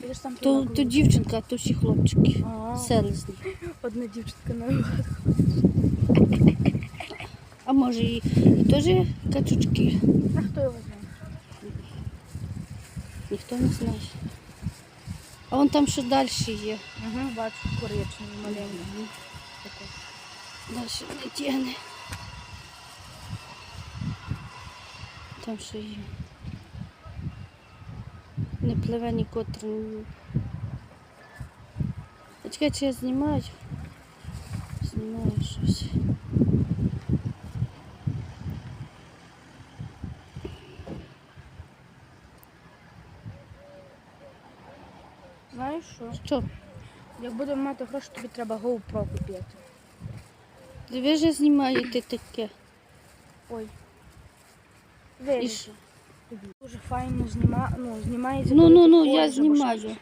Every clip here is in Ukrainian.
Підеш там То, то дівчинка, а то всі хлопчики. А. Селезні. Одна дівчинка на. А може і, і теж качучки. А хто його знає? Ніхто не знає. А вон там ще далі є. Угу, бачу, коричневий, маленький. Такий. Далі не тягне. Там ще є. Не пливе нікотре. А чекай, чи я знімаю? Знімаю щось. Знаєш що? Що? Як будемо мати гроші, тобі треба GoPro купити. Ви ж знімаєте таке. Ой. Що? Тобі. Дуже файно зніма... ну, знімається. Ну, ну, ну, я знімаю.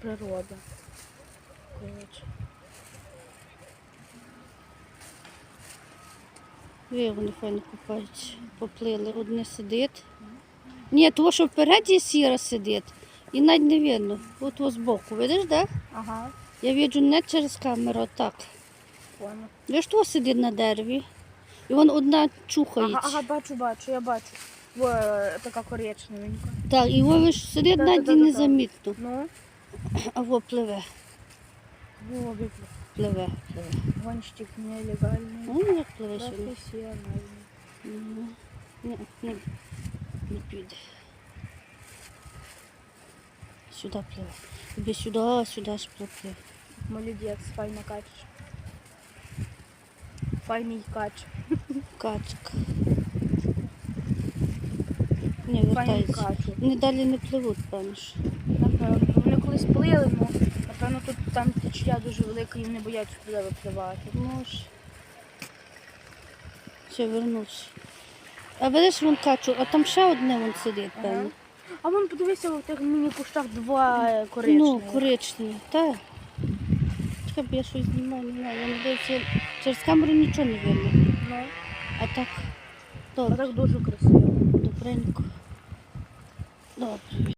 Природа. Коротше. Ви вони файно купаються. Поплили. Одне сидить. Ні, того, що впереді сіра сидить. І навіть не видно. От ось збоку, видиш, да? Ага, Я бачу не через камеру, а так. понял. Ви ж того сидить на дереві. І вон одна чухається. Ага, ага, бачу, бачу, я бачу. Така коричневенька. Так, і вон ж Да-да-да-да-да. навіть незамітно. Ну, А во пливе, во, виплив. пливе. Гонщик нелегальний. Ну, як пливе сьогодні. Професіональний. Ну, Ні, не, не піде. Сюди пливе. Іди сюди, а сюди ж пливе. Молодець, файно качеш. Файний кач. Качка. Не качу. Вони далі не пливуть, певно. ж. Напевно. Вони колись плили, ну, напевно, тут там течія дуже велика і вони бояться туди випливати. Може. Все, вернувся. А видиш, вон качу, а там ще одне вон сидить, Ага. певно. А вон подивися, в тих міні-кущах два е, Ну, коричневі. коричневі, так. Чекай, бо я щось знімаю, не знаю. Я не дивлюся, через камеру нічого не видно. Ну, А так, а добре, так дуже красиво. Добренько. Добре.